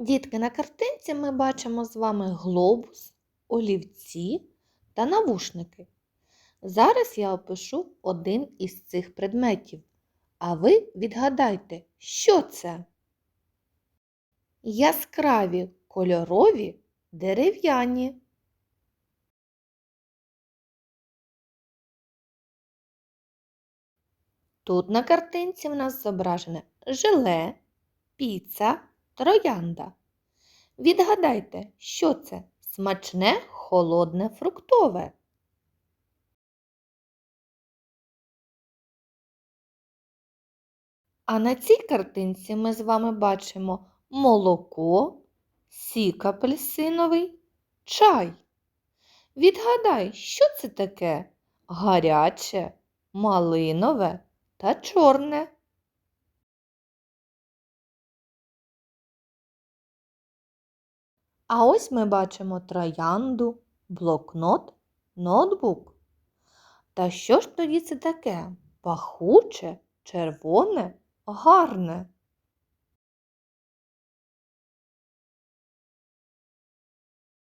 Дітки, на картинці ми бачимо з вами глобус, олівці та навушники. Зараз я опишу один із цих предметів, а ви відгадайте, що це? Яскраві кольорові дерев'яні. Тут на картинці в нас зображене желе, піца, троянда. Відгадайте, що це смачне холодне фруктове. А на цій картинці ми з вами бачимо молоко, сік апельсиновий, чай. Відгадай, що це таке? Гаряче, малинове та чорне. А ось ми бачимо троянду, блокнот, ноутбук. Та що ж тоді це таке? Пахуче, червоне, гарне.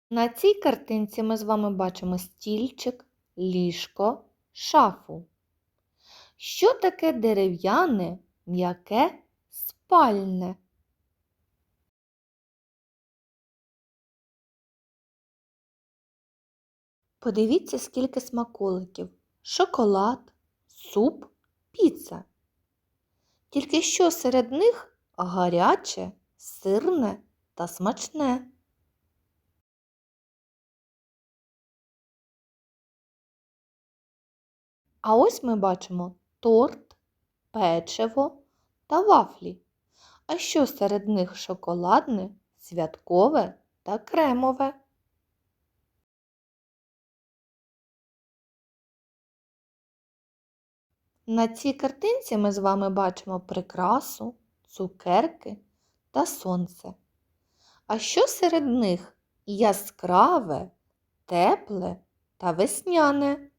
На цій картинці ми з вами бачимо стільчик, ліжко, шафу. Що таке дерев'яне, м'яке, спальне? Подивіться, скільки смаколиків. Шоколад, суп, піца. Тільки що серед них гаряче, сирне та смачне. А ось ми бачимо торт, печиво та вафлі. А що серед них шоколадне, святкове та кремове? На цій картинці ми з вами бачимо прикрасу, цукерки та сонце. А що серед них яскраве, тепле та весняне?